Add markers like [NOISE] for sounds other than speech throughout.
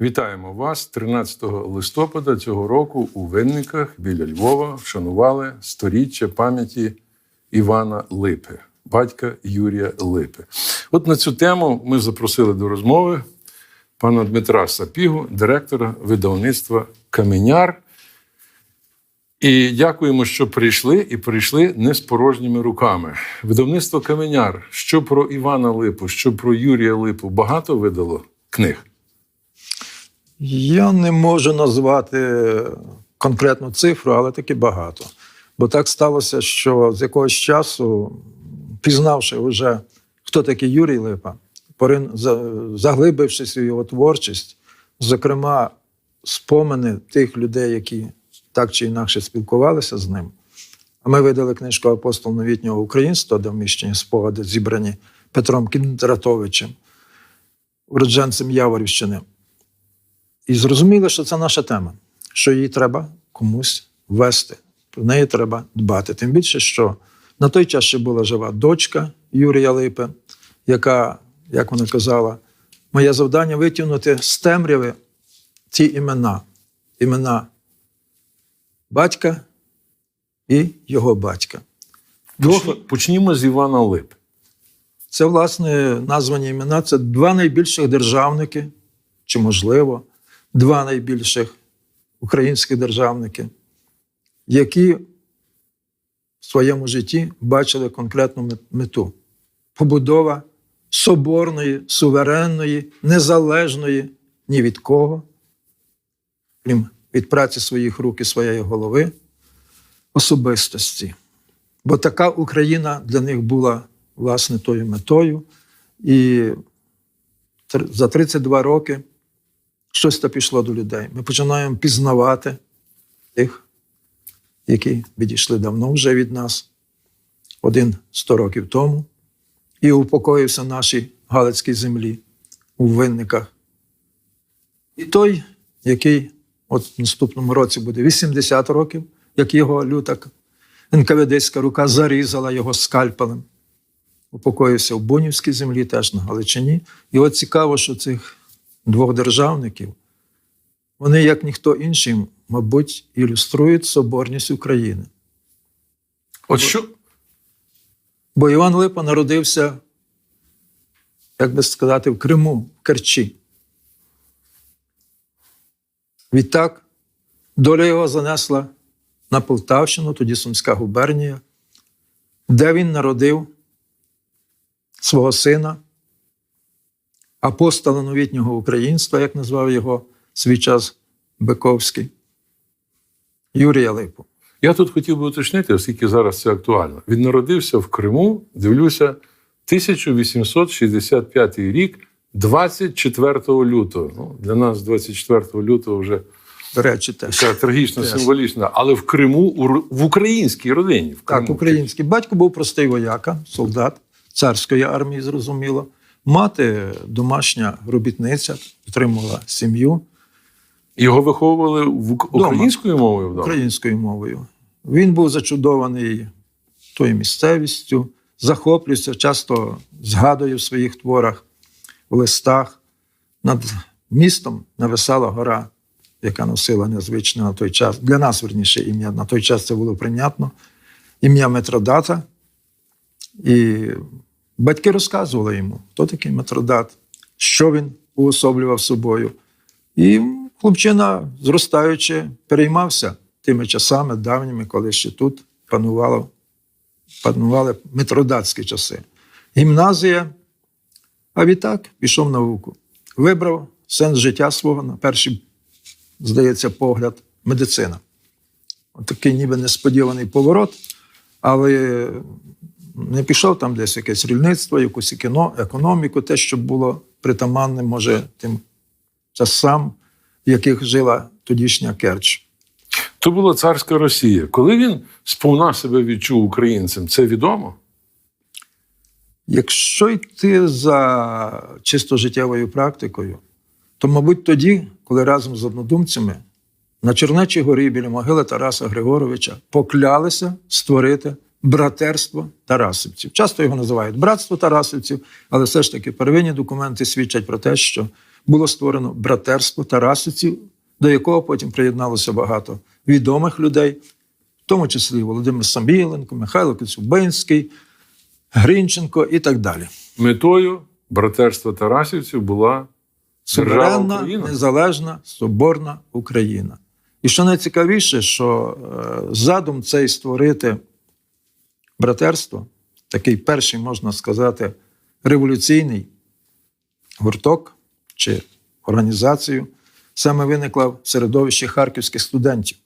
Вітаємо вас 13 листопада цього року у Винниках біля Львова вшанували сторіччя пам'яті Івана Липи, батька Юрія Липи. От на цю тему ми запросили до розмови пана Дмитра Сапігу, директора видавництва Каменяр. І дякуємо, що прийшли, і прийшли не з порожніми руками. Видавництво Каменяр, що про Івана Липу, що про Юрія Липу, багато видало книг. Я не можу назвати конкретну цифру, але таки багато. Бо так сталося, що з якогось часу, пізнавши вже, хто такий Юрій Липа, порин- за- заглибившись у його творчість, зокрема, спомини тих людей, які так чи інакше спілкувалися з ним. А ми видали книжку Апостол новітнього українства, де вміщені спогади, зібрані Петром Кіндратовичем, уродженцем Яворівщини. І зрозуміли, що це наша тема, що її треба комусь вести. Про неї треба дбати. Тим більше, що на той час ще була жива дочка Юрія Липи, яка, як вона казала, моє завдання витягнути з темряви ці імена. Імена батька і його батька. Почні- Почнімо з Івана Липи. це, власне, названі імена це два найбільших державники, чи, можливо, два найбільших українських державники, які в своєму житті бачили конкретну мету побудова соборної, суверенної, незалежної ні від кого, крім від праці своїх рук і своєї голови, особистості. Бо така Україна для них була власне тою метою. І за 32 роки щось то пішло до людей. Ми починаємо пізнавати тих, які відійшли давно вже від нас, один 100 років тому, і упокоївся нашій Галицькій землі у винниках. І той, який от в наступному році буде 80 років, як його люта НКВДська рука зарізала його скальпелем упокоївся в Бунівській землі, теж на Галичині. І от цікаво, що цих двох державників, вони, як ніхто інший, мабуть, ілюструють соборність України. От що, Бо Іван Липа народився, як би сказати, в Криму, в Керчі. Відтак, доля його занесла на Полтавщину, тоді Сумська губернія, де він народив свого сина, апостола новітнього українства, як назвав його свій час Биковський, Юрія Липу. я тут хотів би уточнити, оскільки зараз це актуально. Він народився в Криму, дивлюся, 1865 рік, 24 лютого. Ну, для нас 24 лютого вже До речі, теж. така трагічно символічна, але в Криму, в українській родині. В Криму. Так, український. Батько був простий вояка, солдат царської армії, зрозуміло. Мати домашня робітниця, підтримувала сім'ю Його виховували в Дома. українською мовою вдома? українською мовою. Він був зачудований тою місцевістю, захоплюється, часто згадує в своїх творах, в листах. Над містом нависала гора, яка носила незвичне на той час. Для нас, верніше, ім'я. На той час це було прийнятно. Ім'я Метродата. І батьки розказували йому, хто такий Метродат, що він уособлював собою. І хлопчина, зростаючи, переймався тими часами давніми, коли ще тут панувало, панували митродатські часи. Гімназія, а відтак пішов в науку. Вибрав сенс життя свого на перший, здається, погляд, медицина. От такий ніби несподіваний поворот, але не пішов там десь якесь рільництво, якусь еконо- економіку, те, що було притаманне, може, тим часам, в яких жила тодішня Керч. То була царська Росія. Коли він сповна себе відчув українцем, це відомо? Якщо йти за чисто життєвою практикою, то, мабуть, тоді, коли разом з однодумцями на Чернечій горі біля могили Тараса Григоровича поклялися створити братерство Тарасівців. Часто його називають братство Тарасівців, але все ж таки первинні документи свідчать про те, що було створено братерство Тарасівців, до якого потім приєдналося багато відомих людей, в тому числі Володимир Саміленко, Михайло Коцюбинський, Гринченко і так далі. Метою братерства Тарасівців була Суверенна, незалежна, соборна Україна. І що найцікавіше, що е, задум цей створити братерство, такий перший, можна сказати, революційний гурток чи організацію, саме виникла в середовищі харківських студентів.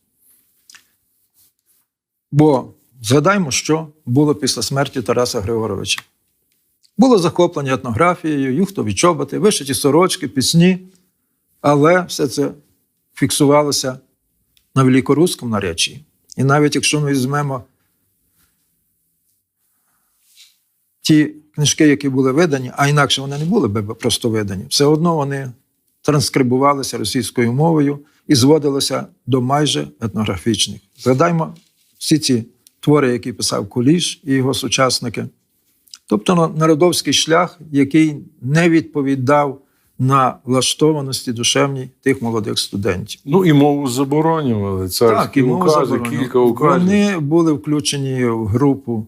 Бо згадаймо, що було після смерті Тараса Григоровича. Було захоплення етнографією, юхтові чоботи, вишиті сорочки, пісні, але все це фіксувалося на великоруському наречі. І навіть якщо ми візьмемо ті книжки, які були видані, а інакше вони не були би просто видані, все одно вони транскрибувалися російською мовою і зводилися до майже етнографічних. Згадаймо всі ці твори, які писав Куліш і його сучасники. Тобто народовський шлях, який не відповідав на влаштованості душевній тих молодих студентів. Ну і мову заборонювали. Царські мову укази, кілька указів. Вони були включені в групу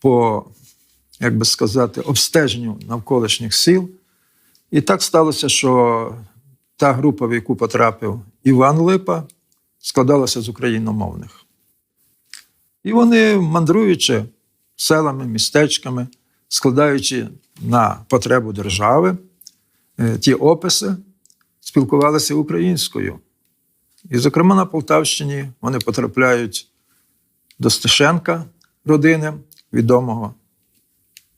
по, як би сказати, обстеженню навколишніх сіл. І так сталося, що та група, в яку потрапив Іван Липа, складалася з україномовних. І вони, мандруючи селами, містечками, складаючи на потребу держави е, ті описи, спілкувалися українською. І, зокрема, на Полтавщині вони потрапляють до Стешенка родини, відомого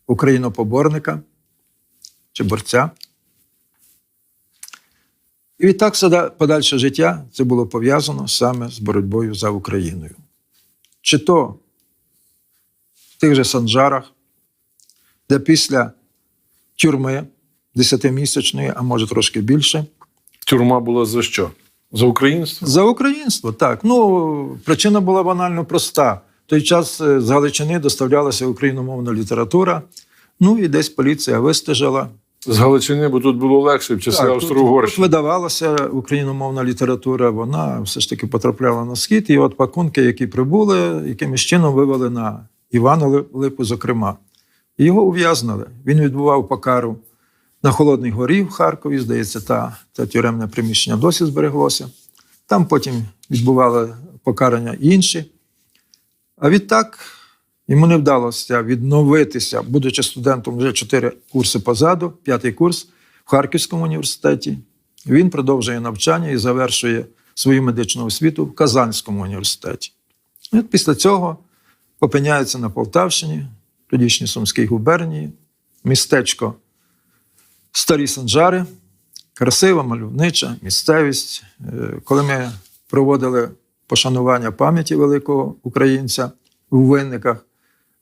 українопоборника чи борця. І відтак подальше життя це було пов'язано саме з боротьбою за Україною. Чи то в тих же Санжарах, де після тюрми десятимісячної, а може трошки більше, Тюрма була за що? За українство? За українство, так. Ну, причина була банально проста. В той час е, з Галичини доставлялася україномовна література. Ну і десь поліція вистежила. З Галичини, бо тут було легше в часи тут, Австро-Угорщини. видавалася україномовна література, вона все ж таки потрапляла на схід. І от пакунки, які прибули, якимось чином вивели на Івана Липу, зокрема. Його ув'язнили. Він відбував покару на Холодній горі в Харкові. Здається, та, та тюремне приміщення досі збереглося. Там потім відбували покарання інші. А відтак йому не вдалося відновитися, будучи студентом вже чотири курси позаду, п'ятий курс в Харківському університеті. Він продовжує навчання і завершує свою медичну освіту в Казанському університеті. І от після цього опиняється на Полтавщині, тодішній Сумській губернії, містечко Старі Санжари, красива, мальовнича місцевість. Е, Коли ми проводили пошанування пам'яті великого українця у винниках,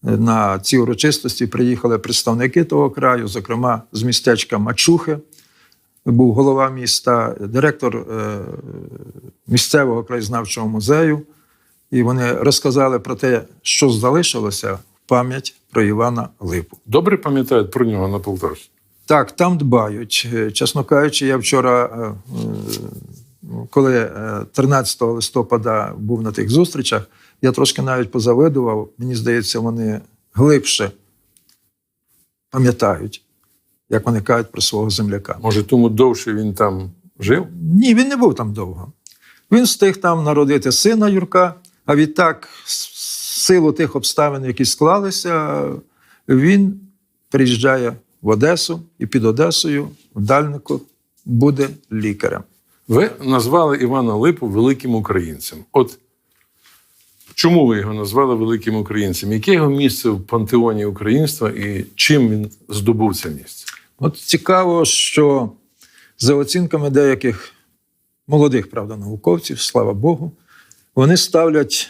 е, на ці урочистості приїхали представники того краю, зокрема з містечка Мачухи, був голова міста, директор е, місцевого краєзнавчого музею. І вони розказали про те, що залишилося в пам'ять про Івана Липу. Добре пам'ятають про нього на Полтавщині? Так, там дбають. Е, Чесно кажучи, я вчора, коли е, 13 листопада був на тих зустрічах, я трошки навіть позавидував. Мені здається, вони глибше пам'ятають, як вони кажуть про свого земляка. Може, тому довше він там жив? Ні, він не був там довго. Він встиг там народити сина Юрка, а відтак, силу тих обставин, які склалися, він приїжджає в Одесу і під Одесою в Дальнику буде лікарем. Ви назвали Івана Липу великим українцем. От чому ви його назвали великим українцем? Яке його місце в пантеоні українства і чим він здобув це місце? От цікаво, що за оцінками деяких молодих, правда, науковців, слава Богу, вони ставлять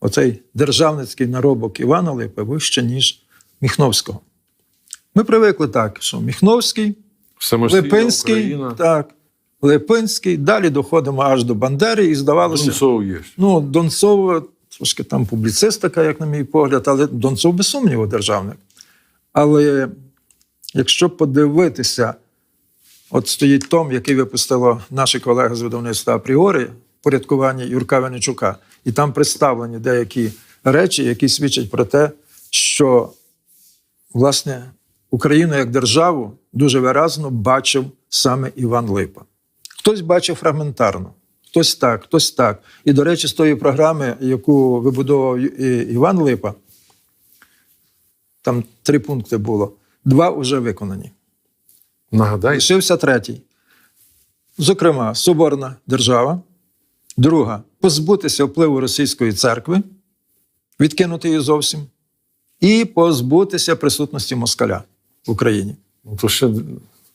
оцей державницький наробок Івана Липи вище, ніж Міхновського. Ми привикли так, що Міхновський, Липинський, Україна, так, Липинський, далі доходимо аж до Бандери, і здавалося, Донцов є. Ну, Донцов трошки там публіцистика, як на мій погляд, але Донцов без сумніву державник. Але якщо подивитися От стоїть том, який випустило наші колеги з видавництва апріорі, порядкування Юрка Венечука. І там представлені деякі речі, які свідчать про те, що власне Україну як державу дуже виразно бачив саме Іван Липа. Хтось бачив фрагментарно, хтось так, хтось так. І, до речі, з тої програми, яку вибудовував Іван Липа, там три пункти було. Два вже виконані. Нагадай, Лишився третій. Зокрема, соборна держава. Друга позбутися впливу російської церкви, відкинути її зовсім, і позбутися присутності москаля в Україні. ну, то ще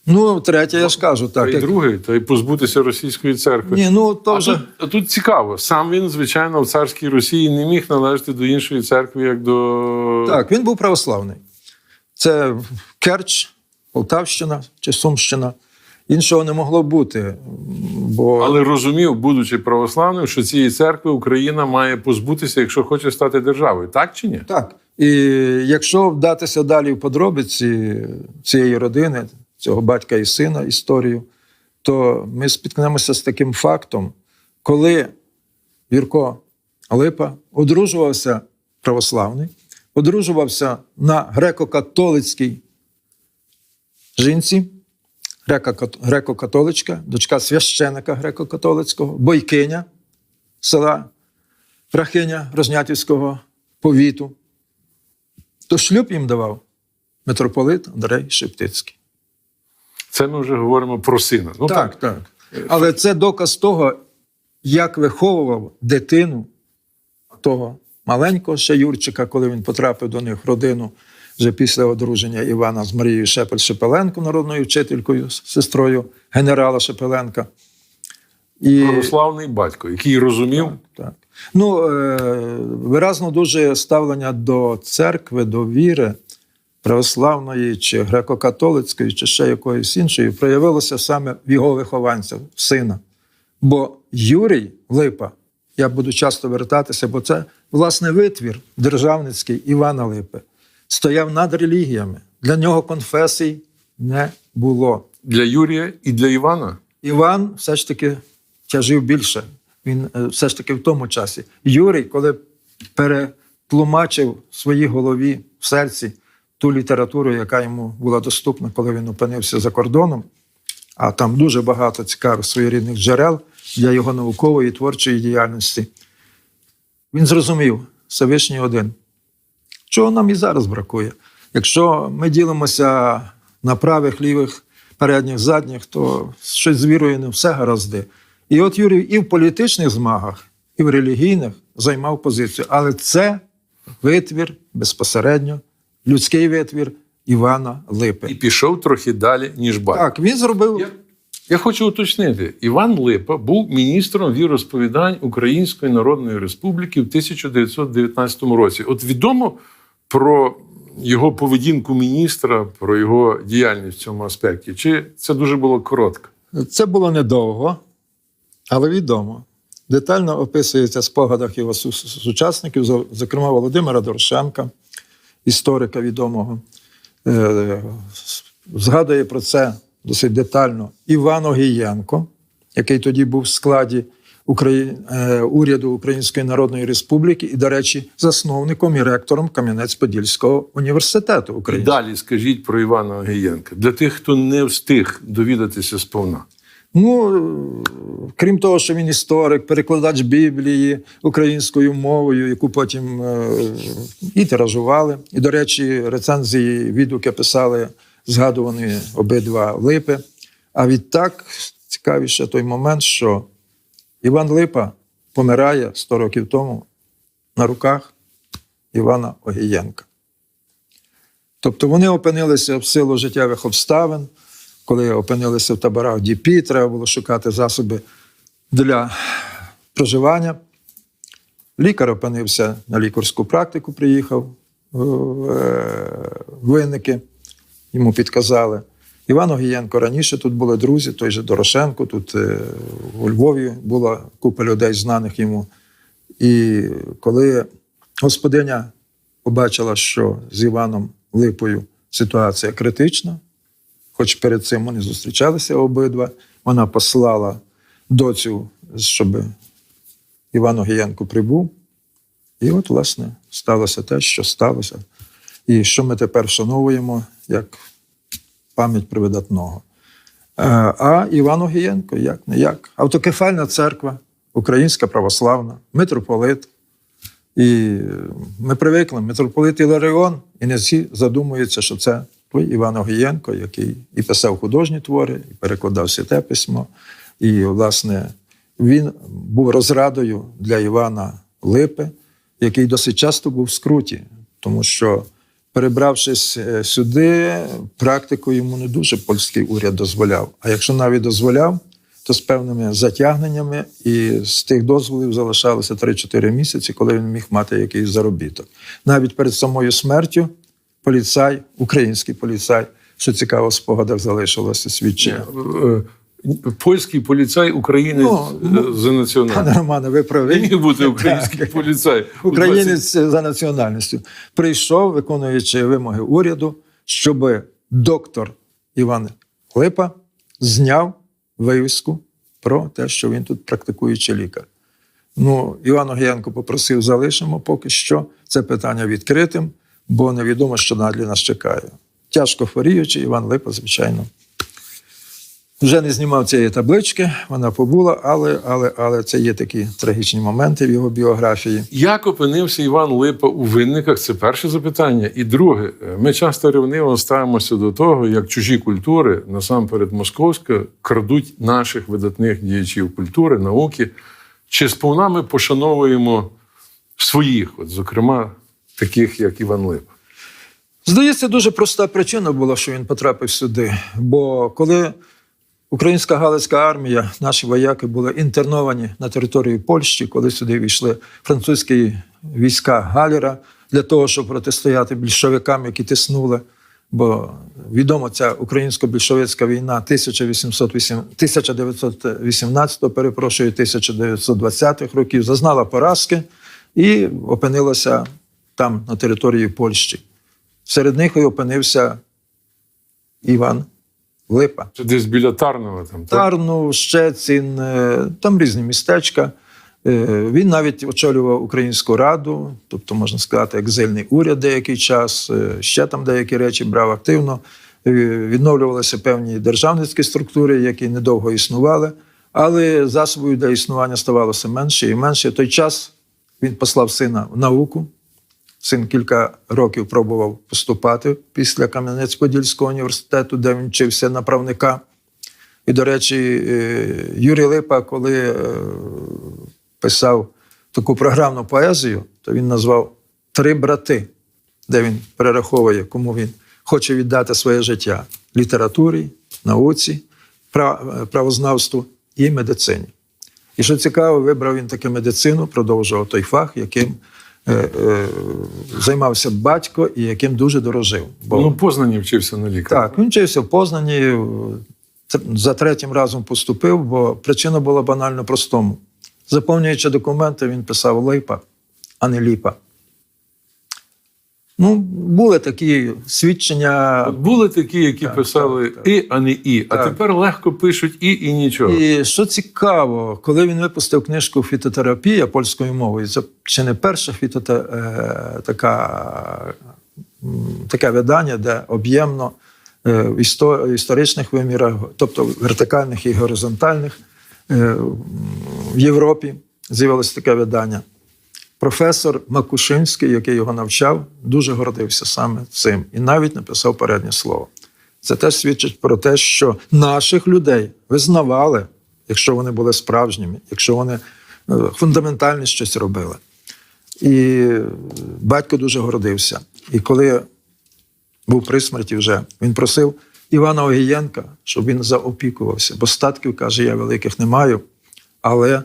Ну, третє, я ж кажу, та так. й як- другий, то й позбутися російської церкви. Ні, ну то А вже. тут, тут цікаво. Сам він, звичайно, в царській Росії не міг належати до іншої церкви, як до Так, він був православний. Це Керч, Полтавщина чи Сумщина. Іншого не могло бути. Бо але розумів, будучи православним, що цієї церкви Україна має позбутися, якщо хоче стати державою. Так чи ні? Так. І якщо вдатися далі в подробиці цієї родини, цього батька і сина, історію, то ми спіткнемося з таким фактом, коли Вірко Липа одружувався православний, одружувався на греко-католицькій жінці, греко- греко-католичка, дочка священика греко-католицького, бойкиня села Рахиня Рознятівського повіту, то шлюб їм давав митрополит Андрей Шептицький. Це ми вже говоримо про сина. Ну так, так. Але це доказ того, як виховував дитину того маленького ще Юрчика, коли він потрапив до них в родину вже після одруження Івана з Марією Шепель Шепеленко, народною вчителькою, сестрою генерала Шепеленка. І... православний батько, який розумів, Так. Ну, е, виразно дуже ставлення до церкви, до віри православної, чи греко-католицької, чи ще якоїсь іншої, проявилося саме в його вихованця, в сина. Бо Юрій Липа, я буду часто вертатися, бо це власне витвір державницький Івана Липи, стояв над релігіями. Для нього конфесій не було. для Юрія і для Івана. Іван все ж таки тяжив більше. Він е, все ж таки в тому часі. Юрій, коли перетлумачив в своїй голові в серці ту літературу, яка йому була доступна, коли він опинився за кордоном, а там дуже багато цікавих своєрідних джерел для його наукової і творчої діяльності. Він зрозумів Всевишній один. Чого нам і зараз бракує? Якщо ми ділимося на правих, лівих, передніх, задніх, то щось з вірою не все гаразди. І от Юрій і в політичних змагах, і в релігійних займав позицію. Але це витвір безпосередньо, людський витвір Івана Липи. І пішов трохи далі, ніж батько. Так, він зробив. Я, я хочу уточнити: Іван Липа був міністром віросповідань Української Народної Республіки в 1919 році. От відомо про його поведінку міністра, про його діяльність в цьому аспекті. Чи це дуже було коротко? Це було недовго, але відомо. Детально описується в спогадах його сучасників, зокрема Володимира Дорошенка, історика відомого. Е, Згадує про це досить детально Іван Огієнко, який тоді був в складі Украї... е, уряду Української Народної Республіки і, до речі, засновником і ректором Кам'янець-Подільського університету України. далі скажіть про Івана Огієнка для тих, хто не встиг довідатися сповна. Ну, крім того, що він історик, перекладач Біблії українською мовою, яку потім е, і тиражували. І, до речі, рецензії, відгуки писали згадувані обидва липи. А відтак цікавіше той момент, що Іван Липа помирає 100 років тому на руках Івана Огієнка. Тобто вони опинилися в силу життєвих обставин, коли опинилися в таборах ДІПІ, треба було шукати засоби для проживання. Лікар опинився на лікарську практику, приїхав в е, винники, йому підказали. Іван Огієнко раніше тут були друзі, той же Дорошенко, тут е, у Львові була купа людей, знаних йому. І коли господиня побачила, що з Іваном Липою ситуація критична, хоч перед цим вони зустрічалися обидва. Вона послала доцю, щоб Іван Огієнко прибув. І от, власне, сталося те, що сталося. І що ми тепер вшановуємо як пам'ять про видатного. Е, А Іван Огієнко, як не як. Автокефальна церква, Українська православна, митрополит. І ми привикли, митрополит Іларіон, і не всі задумуються, що це Іван Огієнко, який і писав художні твори, і перекладав святе письмо. І, власне, він був розрадою для Івана Липи, який досить часто був в скруті, тому що, перебравшись е, сюди, практику йому не дуже польський уряд дозволяв. А якщо навіть дозволяв, то з певними затягненнями, і з тих дозволів залишалося 3-4 місяці, коли він міг мати якийсь заробіток. Навіть перед самою смертю поліцай, український поліцай, що цікаво, в спогадах залишилося свідчення. Е, Польський поліцай, українець Ну, ну, е, за Пане. Романе, ви праві. Не бути український Так. поліцай. у 20 Українець за національністю прийшов, виконуючи вимоги уряду, щоб доктор Іван Липа зняв вивіску про те, що він тут практикуючий лікар. Ну, Іван Огієнко попросив, залишимо поки що це питання відкритим, бо невідомо, що надлі нас чекає. Тяжко хворіючи, Іван Липа, звичайно. Вже не знімав цієї таблички, вона побула, але, але, але це є такі трагічні моменти в його біографії. Як опинився Іван Липа у винниках? Це перше запитання. І друге, е, ми часто ревниво ставимося до того, як чужі культури, насамперед московська, крадуть наших видатних діячів культури, науки. Чи сповна ми пошановуємо своїх, от, зокрема, таких, як Іван Липа? Здається, дуже проста причина була, що він потрапив сюди. Бо коли українська галицька армія, наші вояки були інтерновані на території Польщі, коли сюди війшли французькі війська Галіра для того, щоб протистояти більшовикам, які тиснули. Бо відомо ця українсько-більшовицька війна 1808 1918, перепрошую, 1920-х років зазнала поразки і опинилася там на території Польщі. Серед них і опинився Іван Липа. Це десь біля Тарнова там. так? Тарну, Щецін, е, там різні містечка. Е, Він навіть очолював Українську раду, тобто, можна сказати, екзильний уряд деякий час, е, ще там деякі речі брав активно. Відновлювалися певні державницькі структури, які недовго існували, але засобів для існування ставалося менше і менше. В той час він послав сина в науку. Син кілька років пробував поступати після Кам'янець-Подільського університету, де він вчився на правника. І, до речі, е, Юрій Липа, коли е, писав таку програмну поезію, то він назвав Три брати, де він перераховує, кому він хоче віддати своє життя літературі, науці, е, правознавству і медицині. І що цікаво, вибрав він таки медицину, продовжував той фах, яким займався батько і яким дуже дорожив. Бо Ну, Познані вчився на лікарні. так, він вчився в Познані, е, за третім разом поступив, бо причина була банально простому. Заповнюючи документи, він писав Липа, а не Ліпа. Ну, були такі свідчення. От були такі, які Так, писали так, так. і, а не і. А тепер легко пишуть і, і нічого. І що цікаво, коли він випустив книжку Фітотерапія польською мовою, це чи не перша фітоте, е, така, таке видання, де об'ємно е, в історичних вимірах, тобто вертикальних і горизонтальних, е, в Європі з'явилось таке видання. Професор Макушинський, який його навчав, дуже гордився саме цим і навіть написав переднє слово. Це теж свідчить про те, що наших людей визнавали, якщо вони були справжніми, якщо вони е, фундаментально щось робили. І батько дуже гордився. І коли був при смерті вже, він просив Івана Огієнка, щоб він заопікувався, бо статків, каже, я великих не маю, але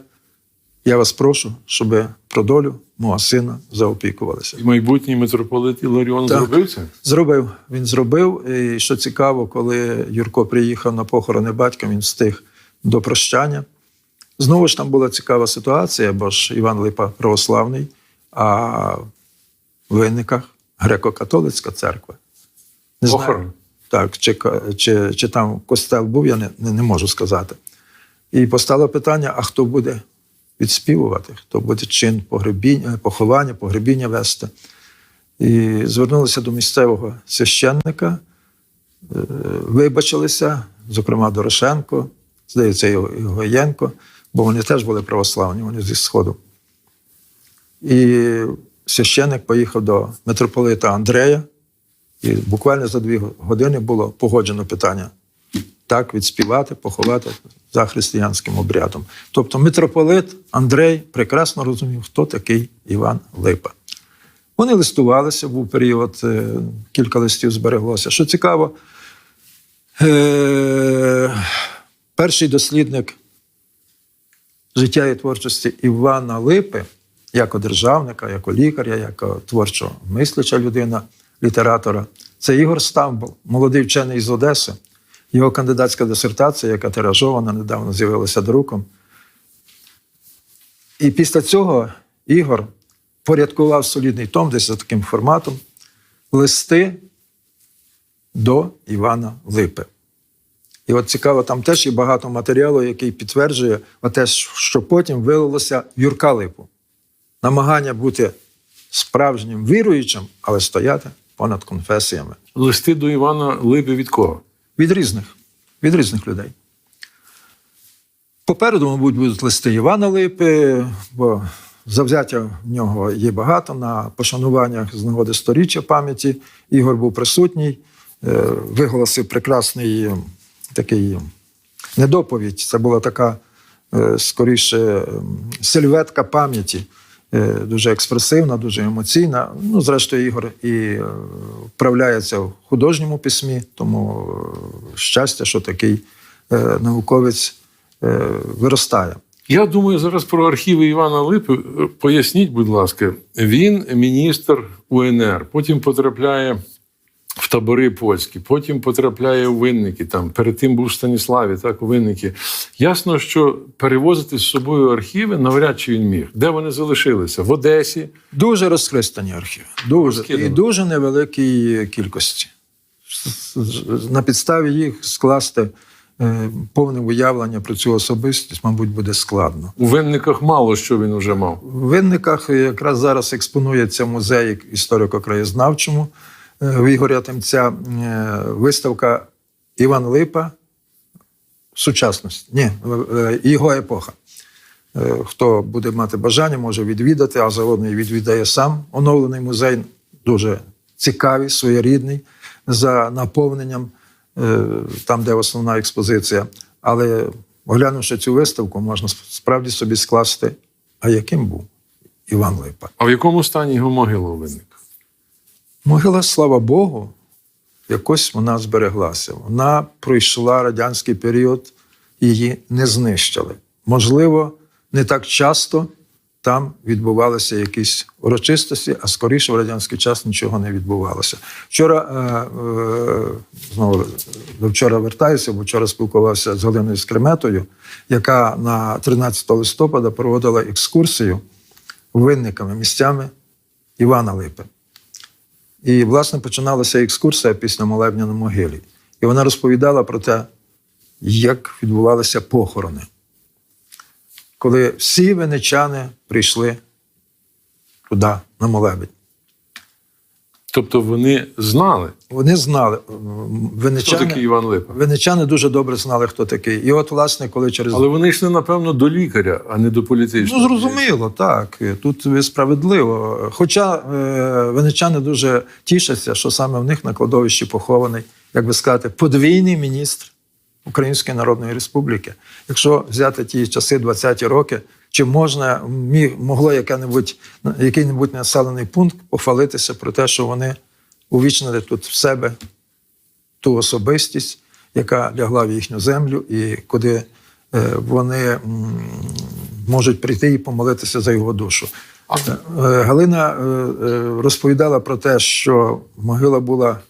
я вас прошу, щоб про долю мого сина заопікувалися. І майбутній митрополит Іларіон Так. зробив це? Зробив. Він зробив. І що цікаво, коли Юрко приїхав на похорони батька, він встиг до прощання. Знову ж там була цікава ситуація, бо ж Іван Липа православний, а в винниках греко-католицька церква. Не знаю. Похорон. так, чи, чи, чи там костел був, я не, не можу сказати. І постало питання: а хто буде відспівувати, хто буде чин погребіння, поховання, погребіння вести. І звернулися до місцевого священника, е, вибачилися, зокрема Дорошенко, здається, і Гоєнко, бо вони теж були православні, вони зі Сходу. І священник поїхав до митрополита Андрея, і буквально за дві години було погоджено питання так відспівати, поховати за християнським обрядом. Тобто митрополит Андрей прекрасно розумів, хто такий Іван Липа. Вони листувалися, був період, е, кілька листів збереглося. Що цікаво, е- перший дослідник життя і творчості Івана Липи, як державника, як лікаря, як творчо мисляча людина, літератора, це Ігор Стамбул, молодий вчений з Одеси. Його кандидатська дисертація, яка тиражована, недавно з'явилася друком. І після цього Ігор порядкував солідний том, десь за таким форматом, листи до Івана Липи. І от цікаво, там теж є багато матеріалу, який підтверджує те, що потім вилилося в Юрка Липу. Намагання бути справжнім віруючим, але стояти понад конфесіями. Листи до Івана Липи від кого? Від різних, від різних людей. Попереду, мабуть, будуть листи Івана Липи, бо завзяття в нього є багато на пошануваннях з нагоди сторіччя пам'яті. Ігор був присутній, е, виголосив прекрасний е, такий недоповідь. Це була така е, скоріше сильветка пам'яті. Е, Дуже експресивна, дуже емоційна. Ну, зрештою, Ігор і е, вправляється в художньому письмі, тому е, щастя, що такий науковець виростає. Я думаю зараз про архіви Івана Липи. Поясніть, будь ласка, він міністр УНР, потім потрапляє в табори польські, потім потрапляє у винники. Там перед тим був в Станіславі, так у винники. Ясно, що перевозити з собою архіви навряд чи він міг. Де вони залишилися? В Одесі. Дуже розхристані архіви. Дуже. Розкидані. І дуже невеликій кількості. На підставі їх скласти е, повне уявлення про цю особистість, мабуть, буде складно. У винниках мало що він уже мав. В винниках якраз зараз експонується музей історико-краєзнавчому в Ігоря Темця е, виставка Іван Липа сучасності. Ні, е, його епоха. Е, Хто буде мати бажання, може відвідати, а заодно і відвідає сам оновлений музей. Дуже цікавий, своєрідний, за наповненням, е, там, де основна експозиція. Але оглянувши цю виставку, можна справді собі скласти, а яким був Іван Липа. А в якому стані його могила у винниках? Могила, слава Богу, якось вона збереглася. Вона пройшла радянський період, її не знищили. Можливо, не так часто там відбувалися якісь урочистості, а скоріше в радянський час нічого не відбувалося. Вчора е, е, знову до вчора вертаюся, бо вчора спілкувався з Галиною Скреметою, яка на 13 листопада проводила екскурсію винниками, місцями Івана Липи. І, власне, починалася екскурсія після молебня на могилі. І вона розповідала про те, як відбувалися похорони, коли всі венечани прийшли туди, на молебень. Тобто вони знали, Вони знали, м, хто такий Іван Липа. венечани дуже добре знали, хто такий. І от, власне, коли через Але вони йшли, напевно, до лікаря, а не до політичного. Ну, зрозуміло, так. Тут справедливо. Хоча е, венечани дуже тішаться, що саме в них на кладовищі похований, як би сказати, подвійний міністр Української Народної Республіки. Якщо взяти ті часи, 20-ті роки, чи можна міг, могло яке-небудь, який-небудь населений пункт похвалитися про те, що вони увічнили тут в себе ту особистість, яка лягла в їхню землю, і куди е, вони можуть прийти і помолитися за його душу. Е, Галина е, розповідала про те, що могила була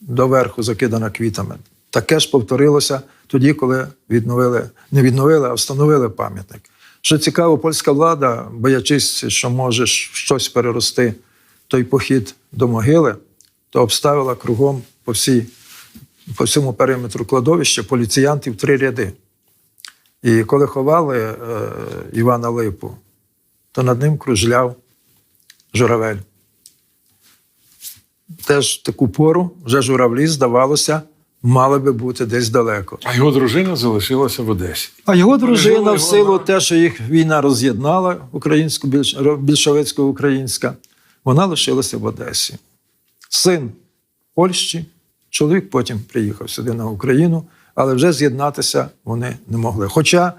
доверху закидана квітами. Таке ж повторилося тоді, коли відновили, не відновили, а встановили пам'ятник. Що цікаво, польська влада, боячись, що може щось перерости той похід до могили, то обставила кругом по всій по всьому периметру кладовища поліціянтів три ряди. І коли ховали е, Івана Липу, то над ним кружляв журавель. Теж таку пору вже журавлі, здавалося, мали би бути десь далеко. А його дружина залишилася в Одесі. А його дружина, в силу його- те, що їх війна роз'єднала, українську більш- більшовицько-українська, вона лишилася в Одесі. Син Польщі, чоловік потім приїхав сюди на Україну, але вже з'єднатися вони не могли. Хоча,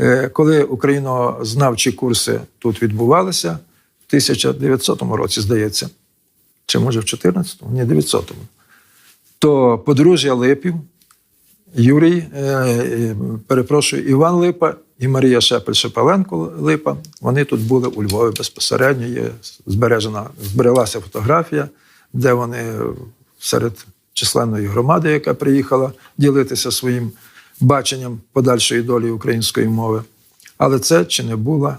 е, коли українознавчі курси тут відбувалися, в 1900 році, здається, чи може в 14-му? Ні, 900-му, то подружжя Липів Юрій, е, е, перепрошую, Іван Липа і Марія Шепель-Шепеленко Липа. Вони тут були у Львові безпосередньо. Є збережена, збереглася фотографія, де вони серед численної громади, яка приїхала ділитися своїм баченням подальшої долі української мови. Але це чи не була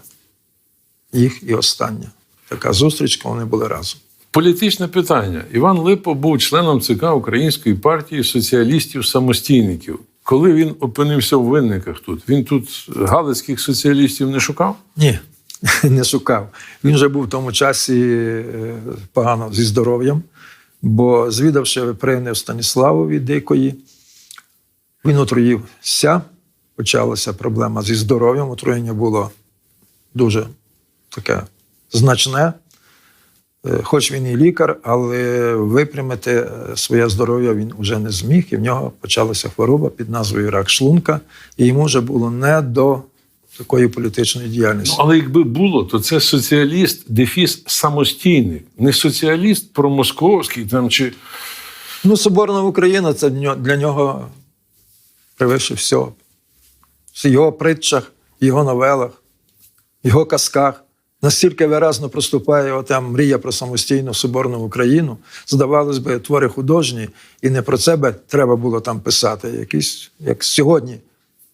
їх і остання така зустріч, вони були разом. Політичне питання. Іван Липо був членом ЦК Української партії соціалістів-самостійників. Коли він опинився в винниках тут, він тут галицьких соціалістів не шукав? Ні, [LAUGHS] не шукав. Він вже був в тому часі е, погано зі здоров'ям, бо звідавши випринив Станіславові Дикої, він отруївся. Почалася проблема зі здоров'ям. Отруєння було дуже таке значне. Е, Хоч він і лікар, але випрямити е, своє здоров'я він вже не зміг, і в нього почалася хвороба під назвою рак шлунка, і йому вже було не до такої політичної діяльності. Ну, але якби було, то це соціаліст, дефіс самостійник, не соціаліст промосковський там чи Ну, Соборна Україна це для нього- для нього превише всього. В його притчах, його новелах, його казках. Настільки виразно проступає ота мрія про самостійну соборну Україну. Здавалось би, твори художні, і не про це би треба було там писати. Якісь, як сьогодні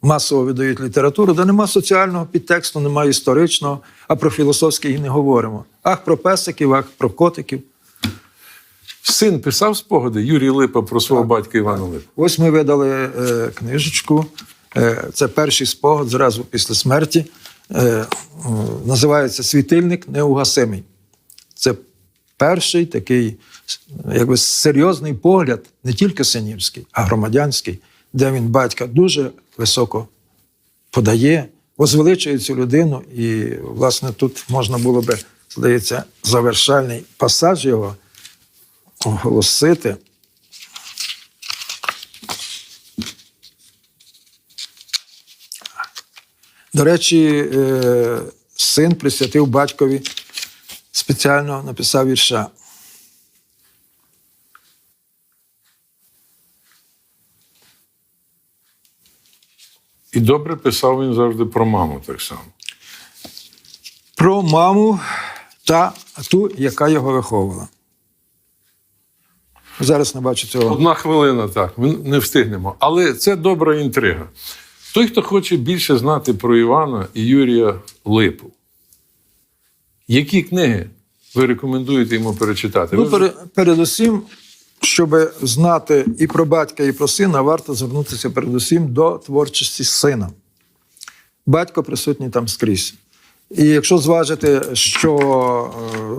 масово видають літературу, де нема соціального підтексту, немає історичного, а про філософське і не говоримо. Ах, про песиків, ах, про котиків. син писав спогади Юрій Липа про свого батька Івана Липа. Ось ми видали е, книжечку. Е, це перший спогад зразу після смерті. Е, е, називається Світильник неугасимий. Це перший такий якби, серйозний погляд, не тільки синівський, а громадянський, де він батька дуже високо подає, возвеличує цю людину. І, власне, тут можна було би, здається, завершальний пасаж його оголосити. До речі, е, син присвятив батькові, спеціально написав вірша. І добре писав він завжди про маму так само. Про маму та ту, яка його виховувала. Зараз не бачу цього. Одна хвилина, так, ми не встигнемо. Але це добра інтрига. Той, хто хоче більше знати про Івана і Юрія Липу, які книги ви рекомендуєте йому перечитати? Ну, пере, передусім, щоб знати і про батька, і про сина, варто звернутися передусім до творчості сина. Батько присутній там скрізь. І якщо зважити, що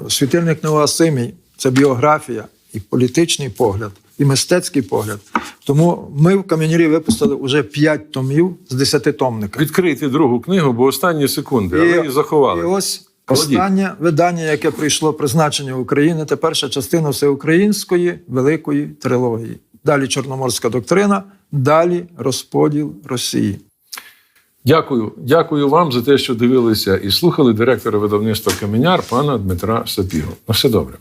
е, світильник Неугасимий – це біографія, і політичний погляд, і мистецький погляд. Тому ми в Кам'янірі випустили вже 5 томів з 10 томника. Відкрийте другу книгу, бо останні секунди, а ви її заховали. І ось останнє видання, яке прийшло призначення України, це перша частина всеукраїнської великої трилогії. Далі Чорноморська доктрина, далі розподіл Росії. Дякую. Дякую вам за те, що дивилися і слухали директора видавництва Каменяр пана Дмитра Сапігу. На все добре.